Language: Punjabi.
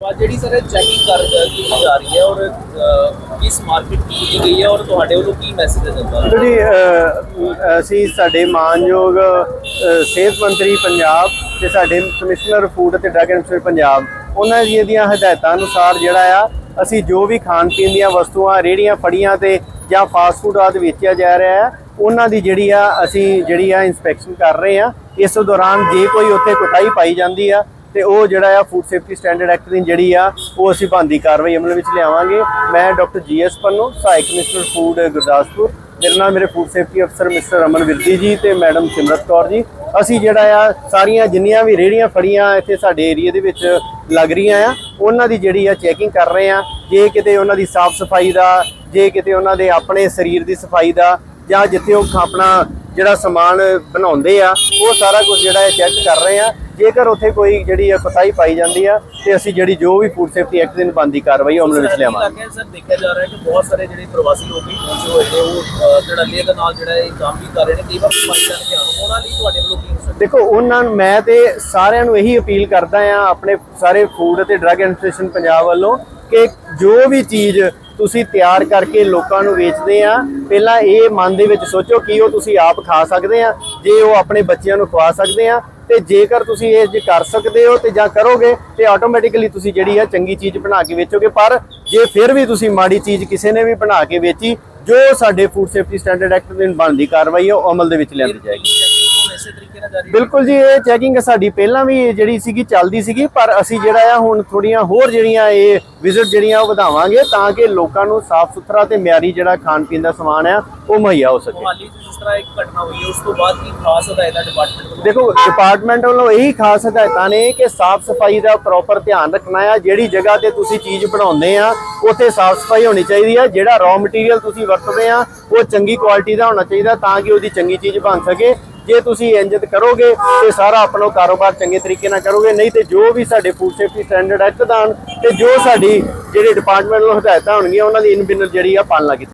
ਜਿਹੜੀ ਸਰ ਚੈਕਿੰਗ ਕਰ ਕੀਤੀ ਜਾ ਰਹੀ ਹੈ ਔਰ ਕਿਸ ਮਾਰਕੀਟ ਕੀਤੀ ਗਈ ਹੈ ਔਰ ਤੁਹਾਡੇ ਵੱਲੋਂ ਕੀ ਮੈਸੇਜ ਹੈ ਜਨਤਾ ਨੂੰ ਅਸੀਂ ਸਾਡੇ ਮਾਨਯੋਗ ਸਿਹਤ ਮੰਤਰੀ ਪੰਜਾਬ ਤੇ ਸਾਡੇ ਕਮਿਸ਼ਨਰ ਫੂਡ ਅਤੇ ਡਰੱਗ ਐਂਡ ਪੰਜਾਬ, ਉਹਨਾਂ ਦੀਆਂ ਦੀਆਂ ਹਦਾਇਤਾਂ ਅਨੁਸਾਰ ਜਿਹੜਾ ਆ, ਅਸੀਂ ਜੋ ਵੀ ਖਾਣ ਪੀਣ ਦੀਆਂ ਵਸਤੂਆਂ ਰੇੜੀਆਂ ਫੜੀਆਂ ਤੇ ਜਾਂ ਫਾਸਟ ਫੂਡ ਆਦਿ ਵੇਚਿਆ ਜਾ ਰਿਹਾ ਹੈ ਉਹਨਾਂ ਦੀ ਜਿਹੜੀ ਆ, ਅਸੀਂ ਜਿਹੜੀ ਆ ਇਨਸਪੈਕਸ਼ਨ ਕਰ ਰਹੇ ਆ, ਇਸ ਦੌਰਾਨ ਜੇ ਕੋਈ ਉੱਥੇ ਕੁਤਾਹੀ ਪਾਈ ਜਾਂਦੀ ਆ, ਤੇ ਉਹ ਜਿਹੜਾ ਆ ਫੂਡ ਸੇਫਟੀ ਸਟੈਂਡਰਡ ਐਕਟ ਦੀ ਜਿਹੜੀ ਆ, ਉਹ ਅਸੀਂ ਬੰਦੀ ਕਾਰਵਾਈ ਅਮਲ ਵਿੱਚ ਲਿਆਵਾਂਗੇ। ਮੈਂ ਡਾਕਟਰ ਜੀ ਜੀਐਸ ਪੰਨੂ, ਸਹਾਇਕ ਮਿਨਿਸਟਰ ਫੂਡ ਗੁਰਦਾਸਪੁਰ, ਮੇਰੇ ਨਾਲ ਮੇਰੇ ਫੂਡ ਸੇਫਟੀ ਅਫਸਰ ਮਿਸਟਰ ਅਮਨ ਵਿਰਦੀ ਜੀ ਤੇ ਮੈਡਮ ਸਿਮਰਤ ਕੌਰ ਜੀ। ਅਸੀਂ ਜਿਹੜਾ ਆ, ਸਾਰੀਆਂ ਜਿੰਨੀਆਂ ਵੀ ਰੇੜੀਆਂ ਫੜੀਆਂ ਇੱਥੇ ਸਾਡੇ ਏਰੀਆ ਦੇ ਵਿੱਚ ਲੱਗ ਰਹੀਆਂ ਆ, ਉਹਨਾਂ ਦੀ ਜਿਹੜੀ ਆ ਚੈਕਿੰਗ ਕਰ ਰਹੇ ਆ। ਜੇ ਕਿਤੇ ਉਹਨਾਂ ਦੀ ਸਾਫ਼ ਸਫ਼ਾਈ ਦਾ, ਜੇ ਕਿਤੇ ਉਹਨਾਂ ਦੇ ਆਪਣੇ ਸਰੀਰ ਦੀ ਸਫ਼ਾਈ ਦਾ ਜਾਂ ਜਿੱਥੇ ਉਹ ਆਪਣਾ ਜਿਹੜਾ ਸਮਾਨ ਬਣਾਉਂਦੇ ਆ ਉਹ ਸਾਰਾ ਕੁਝ ਜਿਹੜਾ ਹੈ ਚੈੱਕ ਕਰ ਰਹੇ ਆ। ਜੇਕਰ ਉੱਥੇ ਕੋਈ ਜਿਹੜੀ ਆ ਕੁਤਾਹੀ ਪਾਈ ਜਾਂਦੀ ਆ ਤੇ ਅਸੀਂ ਜਿਹੜੀ ਜੋ ਵੀ ਫੂਡ ਸੇਫਟੀ ਐਕਟ ਦੀ ਬੰਦੀ ਕਾਰਵਾਈ ਅਮਲ ਵਿੱਚ ਲਿਆਵਾਂਗੇ। ਲੱਗਿਆ ਸਰ ਦੇਖਿਆ ਜਾ ਰਿਹਾ ਹੈ ਕਿ ਬਹੁਤ ਸਾਰੇ ਜਿਹੜੇ ਪ੍ਰਵਾਸੀ ਲੋਕ ਵੀ ਪਹੁੰਚੇ ਹੋਏ ਨੇ ਉਹ ਅ, ਧੜੱਲੇ ਦੇ ਨਾਲ ਜਿਹੜਾ ਇਹ ਕੰਮ ਵੀ ਕਰ ਰਹੇ ਨੇ ਕਈ ਵਾਰ ਸਫ਼ਾਈ ਕਰਨ ਧਿਆਨ ਉਹਨਾਂ ਲਈ ਤੁਹਾਡੇ ਵੱਲੋਂ ਕੀ ਹੋ ਸਕਦਾ? ਦੇਖੋ ਉਹਨਾਂ ਨੂੰ ਮੈਂ ਤੇ ਸਾਰਿਆਂ ਨੂੰ ਇਹੀ ਅਪੀਲ ਕਰਦਾ ਆ ਆਪਣੇ ਸਾਰੇ ਫੂਡ ਅਤੇ ਡਰੱਗ ਐਡਮਿਨਿਸਟ੍ਰੇਸ਼ਨ ਪੰਜਾਬ ਵੱਲੋਂ ਕਿ ਜੋ ਵੀ ਚੀਜ਼ ਤੁਸੀਂ ਤਿਆਰ ਕਰਕੇ ਲੋਕਾਂ ਨੂੰ ਵੇਚਦੇ ਆ। ਪਹਿਲਾਂ ਇਹ ਮਨ ਦੇ ਵਿੱਚ ਸੋਚੋ ਕਿ ਉਹ ਤੁਸੀਂ ਆਪ ਖਾ ਸਕਦੇ ਆ, ਜੇ ਉਹ ਆਪਣੇ ਬੱਚਿਆਂ ਨੂੰ ਖਵਾ ਸਕਦੇ ਆ, ਤੇ ਜੇਕਰ ਤੁਸੀਂ ਇਹ ਜੇ ਕਰ ਸਕਦੇ ਹੋ ਤੇ ਜਾਂ ਕਰੋਗੇ, ਤੇ ਆਟੋਮੈਟਿਕਲੀ ਤੁਸੀਂ ਜਿਹੜੀ ਆ ਚੰਗੀ ਚੀਜ਼ ਬਣਾ ਕੇ ਵੇਚੋਗੇ। ਪਰ ਜੇ ਫਿਰ ਵੀ ਤੁਸੀਂ ਮਾੜੀ ਚੀਜ਼ ਕਿਸੇ ਨੇ ਵੀ ਬਣਾ ਕੇ ਵੇਚੀ, ਜੋ ਸਾਡੇ ਫੂਡ ਸੇਫਟੀ ਸਟੈਂਡਰਡ ਐਕਟ ਦੇ ਬਣਦੀ ਕਾਰਵਾਈ ਹੈ ਉਹ ਅਮਲ ਦੇ ਵਿੱਚ ਲਿਆਂਦੀ ਜਾਏਗੀ। ਇਸੇ ਤਰੀਕੇ ਨਾਲ ਜਾਰੀ ਬਿਲਕੁਲ ਜੀ ਇਹ ਚੈਕਿੰਗ ਸਾਡੀ ਪਹਿਲਾਂ ਵੀ ਜਿਹੜੀ ਸੀਗੀ ਚੱਲਦੀ ਸੀਗੀ ਪਰ ਅਸੀਂ ਜਿਹੜਾ ਆ ਹੁਣ ਥੋੜੀਆਂ ਹੋਰ ਜਿਹੜੀਆਂ ਇਹ ਵਿਜ਼ਿਟ ਜਿਹੜੀਆਂ ਉਹ ਵਧਾਵਾਂਗੇ ਤਾਂ ਕਿ ਲੋਕਾਂ ਨੂੰ ਸਾਫ਼ ਸੁਥਰਾ ਤੇ ਮਿਆਰੀ ਜਿਹੜਾ ਖਾਣ ਪੀਣ ਦਾ ਸਮਾਨ ਆ ਉਹ ਮੁਹੱਈਆ ਹੋ ਸਕੇ। ਮੁਹਾਲੀ 'ਚ ਜਿਸ ਤਰ੍ਹਾਂ ਇੱਕ ਘਟਨਾ ਹੋਈ ਹੈ ਉਸ ਤੋਂ ਬਾਅਦ ਕੀ ਖਾਸ ਹਦਾਇਤਾਂ ਡਿਪਾਰਟਮੈਂਟ ਵੱਲੋਂ? ਦੇਖੋ ਡਿਪਾਰਟਮੈਂਟ ਵੱਲੋਂ ਇਹੀ ਖਾਸ ਹਦਾਇਤਾਂ ਨੇ ਕਿ ਸਾਫ਼ ਸਫ਼ਾਈ ਦਾ ਪ੍ਰੋਪਰ ਧਿਆਨ ਰੱਖਣਾ ਆ ਜਿਹੜੀ ਜਗ੍ਹਾ ਤੇ ਤੁਸੀਂ ਚੀਜ਼ ਬਣਾਉਂਦੇ ਆ ਉੱਥੇ ਸਾਫ਼ ਸਫ਼ਾਈ ਹੋਣੀ ਚਾਹੀਦੀ ਆ ਜਿਹੜਾ ਰॉ ਮਟੀਰੀਅਲ ਤੁਸੀਂ ਵਰਤਦੇ ਆ ਉਹ ਚੰਗੀ ਕੁਆਲਿਟੀ ਦਾ ਹੋਣਾ ਚਾਹੀਦਾ ਤਾਂ ਕਿ ਉਹਦੀ ਚੰਗੀ ਚੀਜ਼ ਬਣ ਸਕੇ। ਜੇ ਤੁਸੀਂ ਇੰਜਤ ਕਰੋਗੇ ਤੇ ਸਾਰਾ ਆਪਣਾ ਕਾਰੋਬਾਰ ਚੰਗੇ ਤਰੀਕੇ ਨਾਲ ਕਰੋਗੇ, ਨਹੀਂ ਤੇ ਜੋ ਵੀ ਸਾਡੇ ਫੂਡ ਸੇਫਟੀ ਸਟੈਂਡਰਡ ਐਕਟ ਦਾ ਹਨ ਤੇ ਜੋ ਸਾਡੀ ਜਿਹੜੇ ਡਿਪਾਰਟਮੈਂਟ ਵੱਲੋਂ ਹਦਾਇਤਾਂ ਹੋਣਗੀਆਂ, ਉਹਨਾਂ ਦੀ ਇਨ ਬਿਨ ਜਿਹੜੀ ਆ ਪਾਲਣਾ ਕੀਤੀ